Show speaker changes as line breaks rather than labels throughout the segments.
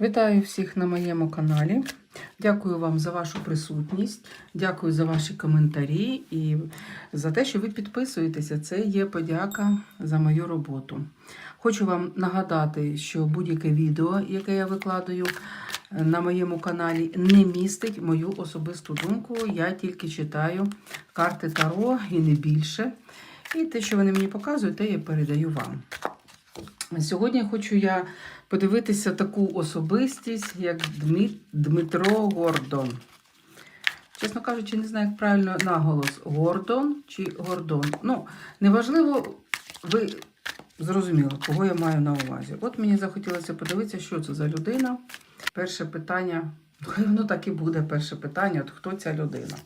Вітаю всіх на моєму каналі. Дякую вам за вашу присутність, дякую за ваші коментарі і за те, що ви підписуєтеся. Це є подяка за мою роботу. Хочу вам нагадати, що будь-яке відео, яке я викладаю на моєму каналі, не містить мою особисту думку. Я тільки читаю карти Таро і не більше. І те, що вони мені показують, те я передаю вам. Сьогодні хочу я подивитися таку особистість, як Дмитро Гордон. Чесно кажучи, не знаю, як правильно наголос Гордон чи Гордон. Ну, неважливо, ви зрозуміли, кого я маю на увазі. От мені захотілося подивитися, що це за людина. Перше питання, хай воно так і буде перше питання. От хто ця людина?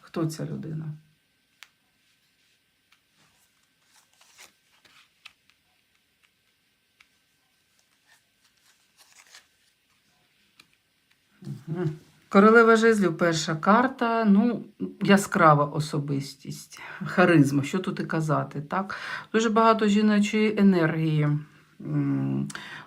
Хто ця людина? Королева жезлів перша карта, ну, яскрава особистість, харизма, що тут і казати. так? Дуже багато жіночої енергії.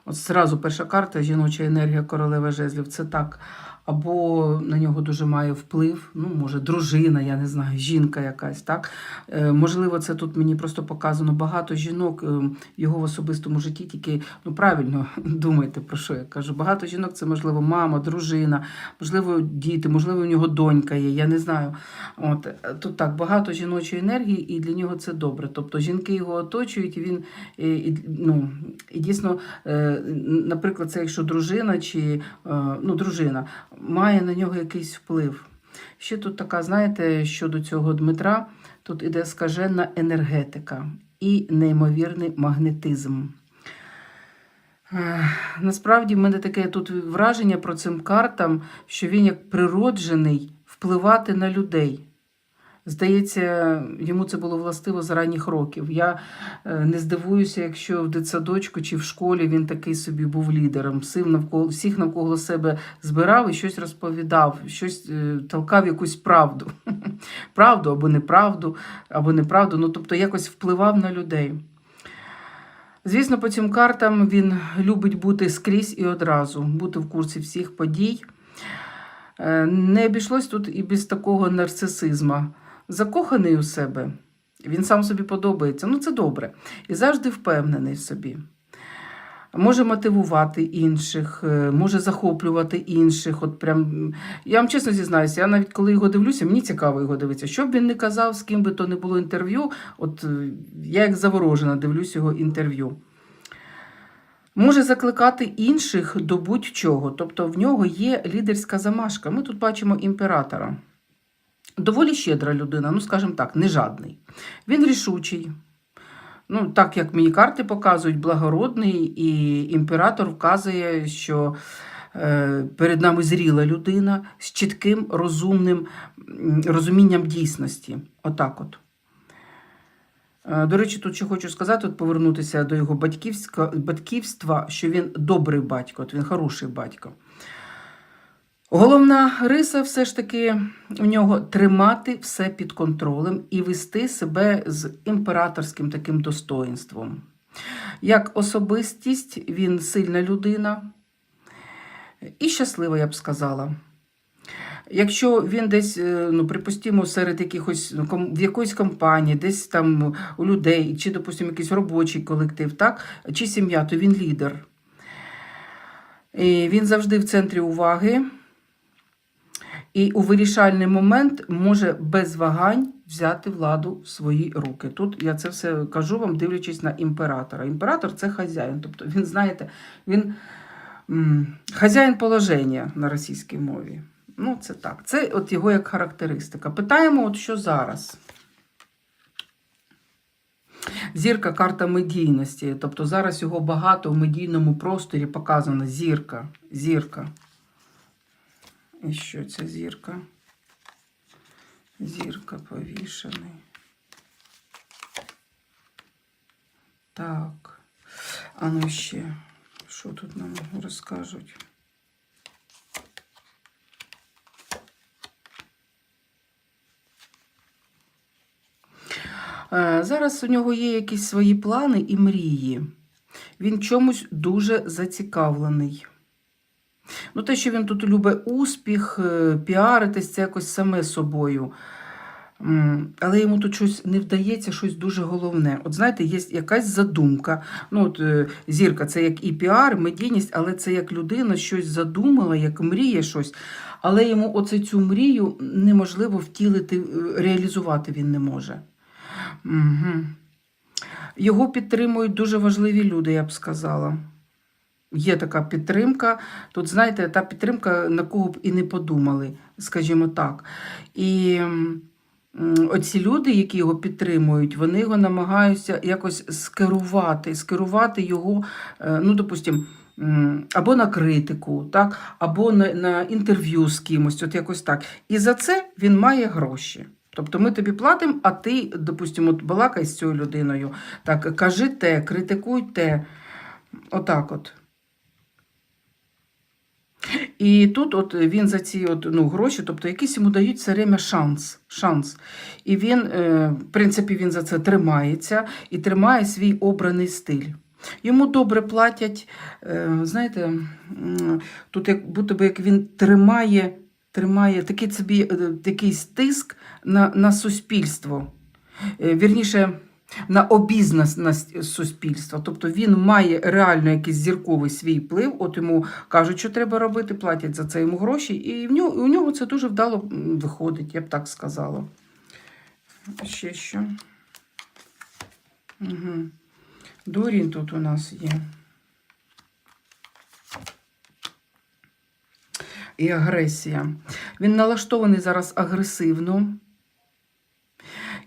От зразу перша карта жіноча енергія королева жезлів. Це так. Або на нього дуже має вплив, ну, може, дружина, я не знаю, жінка якась. так? Е, можливо, це тут мені просто показано багато жінок е, його в особистому житті, тільки ну, правильно думайте, про що я кажу. Багато жінок це, можливо, мама, дружина, можливо, діти, можливо, у нього донька є, я не знаю. От, е, Тут так, багато жіночої енергії, і для нього це добре. Тобто жінки його оточують, і він і, ну, і дійсно, наприклад, це якщо дружина чи ну, дружина має на нього якийсь вплив. Ще тут така, знаєте, щодо цього Дмитра, тут іде скажена енергетика і неймовірний магнетизм. Е, Насправді, в мене таке тут враження про цим картам, що він як природжений впливати на людей. Здається, йому це було властиво з ранніх років. Я е, не здивуюся, якщо в дитсадочку чи в школі він такий собі був лідером. Всіх навколо, всіх навколо себе збирав і щось розповідав, щось е, толкав якусь правду. Правду або неправду, або неправду. Ну, тобто якось впливав на людей. Звісно, по цим картам він любить бути скрізь і одразу, бути в курсі всіх подій. Е, Не обійшлось тут і без такого нарцисизму. Закоханий у себе, він сам собі подобається, ну це добре. І завжди впевнений в собі. Може мотивувати інших, е, може захоплювати інших. От прям, Я вам чесно зізнаюся, я навіть коли його дивлюся, мені цікаво його дивитися. Що б він не казав, з ким би то не було інтерв'ю, от е, я як заворожена дивлюсь його інтерв'ю. Може закликати інших до будь-чого. Тобто в нього є лідерська замашка. Ми тут бачимо імператора. Доволі щедра людина, ну, скажімо так, не жадний. Він рішучий. Ну, так як мені карти показують, благородний, і імператор вказує, що е, перед нами зріла людина з чітким розумним розумінням дійсності. Отак от. Е, До речі, тут ще хочу сказати, от повернутися до його батьківська- батьківства, що він добрий батько, от він хороший батько. Головна риса все ж таки у нього тримати все під контролем і вести себе з імператорським таким достоїнством. Як особистість, він сильна людина і щаслива, я б сказала. Якщо він десь, е, ну, припустимо, серед якихось ну, в якоїсь компанії, десь там у людей, чи, допустимо, якийсь робочий колектив, так, чи сім'я, то він лідер. І він завжди в центрі уваги. І у вирішальний момент може без вагань взяти владу в свої руки. Тут я це все кажу вам, дивлячись на імператора. Імператор це хазяїн. Тобто він, знаєте, він хазяїн положення на російській мові. Ну, це так. Це от його як характеристика. Питаємо, от що зараз. Зірка карта медійності. Тобто зараз його багато в медійному просторі показано. Зірка. Зірка. І що ця зірка? Зірка повішений. Так. А ну ще, що тут нам розкажуть? Е, Зараз у нього є якісь свої плани і мрії. Він чомусь дуже зацікавлений. Ну, те, що він тут любить успіх, е, піаритись, це якось саме собою. Але йому тут щось не вдається, щось дуже головне. От знаєте, є якась задумка. Ну, от е, зірка це як і піар, медійність, але це як людина щось задумала, як мріє щось. Але йому оце цю мрію неможливо втілити, е, реалізувати він не може. Угу. Його підтримують дуже важливі люди, я б сказала. Є така підтримка. Тут, знаєте, та підтримка, на кого б і не подумали, скажімо так. І оці люди, які його підтримують, вони його намагаються якось скерувати, скерувати його, е, ну, допустим, м, або на критику, так, або на, на інтерв'ю з кимось, от якось так. І за це він має гроші. Тобто ми тобі платимо, а ти, допустимо, балакай з цією людиною. Так, кажи те, критикуй те. Отак от. І тут от він за ці от, ну, гроші, тобто якісь йому дають все время шанс. шанс. І він, е, в принципі, він за це тримається і тримає свій обраний стиль. Йому добре платять, е, знаєте, тут як будто би як він тримає, тримає такий собі е, такий стиск на, на суспільство. Вірніше, на обізнаність суспільства. Тобто він має реально якийсь зірковий свій вплив. От йому кажуть, що треба робити, платять за це йому гроші, і в нього, у нього це дуже вдало виходить, я б так сказала. Ще що. Угу. Дурін тут у нас є. І агресія. Він налаштований зараз агресивно.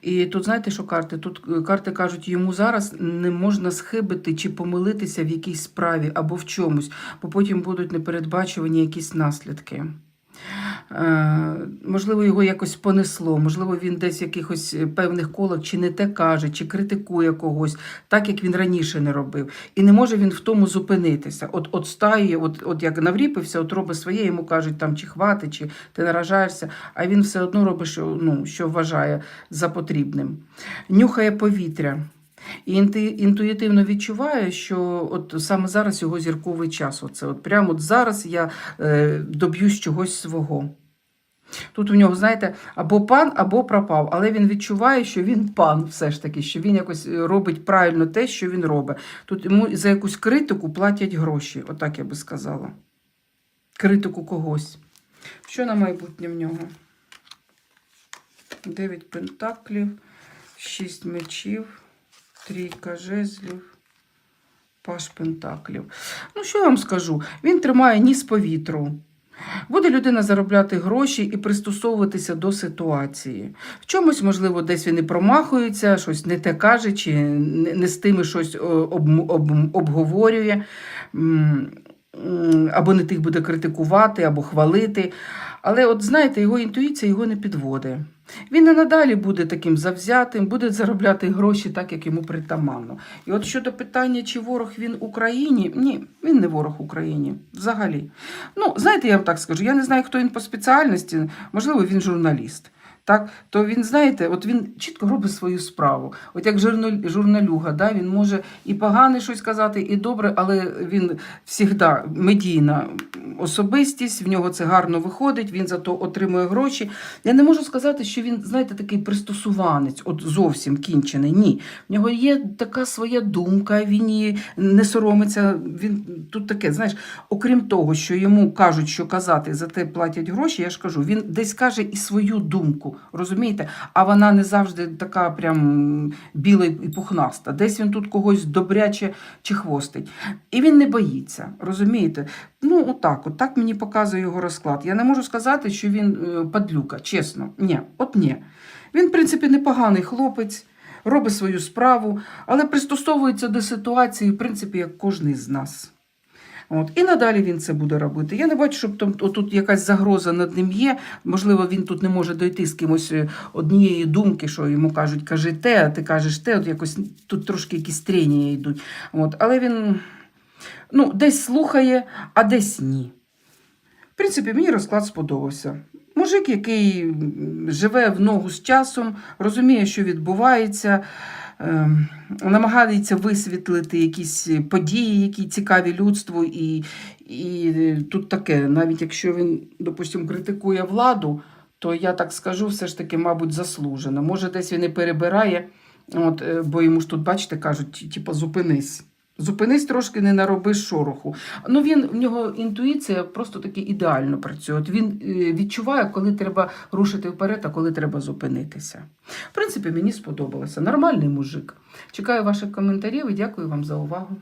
І тут знаєте, що карти? Тут е, карти кажуть, йому зараз не можна схибити чи помилитися в якійсь справі або в чомусь, бо потім будуть непередбачувані якісь наслідки. Е, можливо, його якось понесло, можливо, він десь в якихось певних колах чи не те каже, чи критикує когось, так як він раніше не робив. І не може він в тому зупинитися. От от стає, от, от як навріпився, от робить своє, йому кажуть, там, чи хвати, чи ти наражаєшся, а він все одно робить, що, ну, що вважає за потрібним. Нюхає повітря. І інтуїтивно відчуває, що от саме зараз його зірковий час. Оце от прямо от зараз я е, доб'юсь чогось свого. Тут у нього, знаєте, або пан, або пропав, але він відчуває, що він пан все ж таки, що він якось е, робить правильно те, що він робить. Тут йому за якусь критику платять гроші, отак я би сказала. Критику когось. Що на майбутнє в нього? Дев'ять пентаклів, шість мечів, трійка жезлів, паш пентаклів. Ну, що я вам скажу? Він тримає ніс по вітру. Буде людина заробляти гроші і пристосовуватися до ситуації. В чомусь, можливо, десь він і промахується, щось не те каже, чи не з тими щось об, обговорює, або не тих буде критикувати, або хвалити. Але, от знаєте, його інтуїція його не підводить. Він і надалі буде таким завзятим, буде заробляти гроші так, як йому притаманно. І от щодо питання, чи ворог він Україні, ні, він не ворог Україні взагалі. Ну, знаєте, я вам так скажу, я не знаю, хто він по спеціальності, можливо, він журналіст. Так, то він, знаєте, от він чітко робить свою справу. От як журнал- журналюга, да, він може і погане щось казати, і добре, але він завжди медійна особистість, в нього це гарно виходить, він зато отримує гроші. Я не можу сказати, що він, знаєте, такий пристосуванець, от зовсім кінчений. Ні. В нього є така своя думка, він її не соромиться. Він тут таке, знаєш, окрім того, що йому кажуть, що казати, за те платять гроші, я ж кажу, він десь каже і свою думку, розумієте? А вона не завжди така прям біла і пухнаста. Десь він тут когось добряче чи хвостить. І він не боїться, розумієте? Ну, отак, от так мені показує його розклад. Я не можу сказати, що він е, падлюка, чесно. Ні, от ні. Він, в принципі, непоганий хлопець, робить свою справу, але пристосовується до ситуації, в принципі, як кожен з нас. От. І надалі він це буде робити. Я не бачу, щоб там тут якась загроза над ним є. Можливо, він тут не може дойти з кимось е, однієї думки, що йому кажуть, кажи те, а ти кажеш те, от якось тут трошки якісь тренія йдуть. От. Але він ну, десь слухає, а десь ні. В принципі, мені розклад сподобався. Мужик, який живе в ногу з часом, розуміє, що відбувається, намагається висвітлити якісь події, які цікаві людству. І, і тут таке, навіть якщо він, допустимо, критикує владу, то я так скажу, все ж таки, мабуть, заслужено. Може, десь він і перебирає, от, е, бо йому ж тут, бачите, кажуть, типу, зупинись. Зупинись трошки, не нароби шороху. Ну він в нього інтуїція просто таки ідеально працює. От він е, відчуває, коли треба рушити вперед, а коли треба зупинитися. В принципі, мені сподобалося. Нормальний мужик. Чекаю ваших коментарів і дякую вам за увагу.